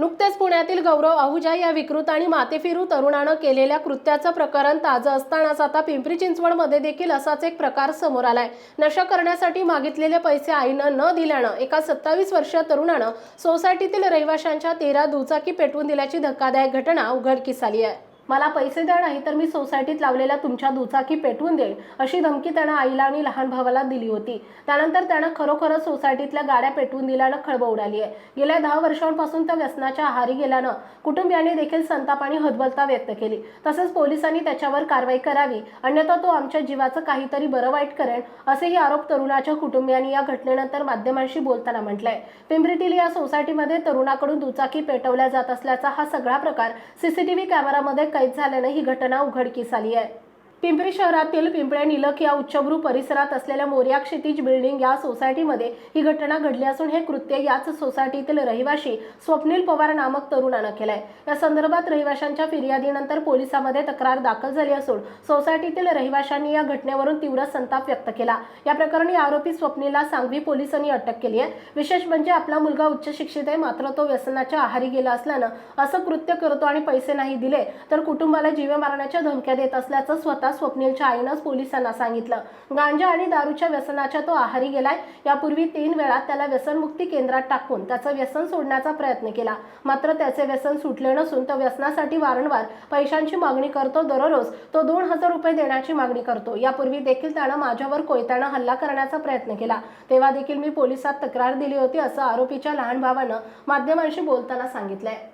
नुकतेच पुण्यातील गौरव आहुजा या विकृत आणि माथेफिरू तरुणानं केलेल्या कृत्याचं प्रकरण ताजं असतानाच आता पिंपरी चिंचवडमध्ये देखील असाच एक प्रकार समोर आलाय. नशा करण्यासाठी मागितलेले पैसे आईनं न दिल्यानं एका सत्तावीस वर्षीय तरुणानं सोसायटीतील रहिवाशांच्या तेरा दुचाकी पेटवून दिल्याची धक्कादायक घटना उघडकीस आली आहे. मला पैसे द्या नाही तर मी सोसायटीत लावलेल्या तुमच्या दुचाकी पेटवून देईन अशी धमकी त्यानं आईला आणि लहान भावाला दिली होती. त्यानंतर त्यानं खरोखरच सोसायटीतल्या गाड्या पेटवून दिल्यानं खळबळ उडाली आहे. गेल्या दहा वर्षांपासून त्या व्यसनाच्या आहारी गेल्यानं कुटुंबियांनी देखील संताप आणि हतबलता व्यक्त केली. तसंच पोलिसांनी त्याच्यावर कारवाई करावी अन्यथा तो आमच्या जीवाचं काहीतरी बरं वाईट करेल असेही आरोप तरुणाच्या कुटुंबियांनी या घटनेनंतर माध्यमांशी बोलताना म्हटलंय. पिंपरीतील या सोसायटीमध्ये तरुणाकडून दुचाकी पेटवल्या जात असल्याचा हा सगळा प्रकार सीसीटीव्ही कॅमेरामध्ये कैद झाल्यानं ही घटना उघडकीस आली आहे. पिंपरी शहरातील पिंपळे निलख या उच्चभ्रू परिसरात असलेल्या मोर्या क्षितिज बिल्डिंग या सोसायटीमध्ये ही घटना घडली असून हे कृत्य याच सोसायटीतील रहिवाशी स्वप्नील पवार नामक तरुणानं केलंय. या संदर्भात रहिवाशांच्या फिर्यादीनंतर पोलिसांमध्ये तक्रार दाखल झाली असून सोसायटीतील रहिवाशांनी या घटनेवरून तीव्र संताप व्यक्त केला. या प्रकरणी आरोपी स्वप्नीला सांगवी पोलिसांनी अटक केली आहे. विशेष म्हणजे आपला मुलगा उच्च शिक्षित आहे मात्र तो व्यसनाच्या आहारी गेला असल्यानं असं कृत्य करतो आणि पैसे नाही दिले तर कुटुंबाला जीवे मारण्याच्या धमक्या देत असल्याचं स्वतः स्वप्नीलच्या आईनंच पोलिसांना सांगितलं. गांजा आणि दारूच्या व्यसनाच्या तो आहारी गेलाय. यापूर्वी तीन वेळा त्याला व्यसनमुक्ती केंद्रात टाकून त्याचं व्यसन सोडण्याचा प्रयत्न केला. मात्र त्याचे व्यसन सुटले नसून तो व्यसनासाठी वारंवार पैशांची मागणी करतो दररोज. तो दोन हजार रुपये देण्याची मागणी करतो. यापूर्वी देखील त्यानं माझ्यावर कोयत्यानं हल्ला करण्याचा प्रयत्न केला. तेव्हा देखील मी पोलिसात तक्रार दिली होती असं आरोपीच्या लहान भावानं माध्यमांशी बोलताना सांगितलंय.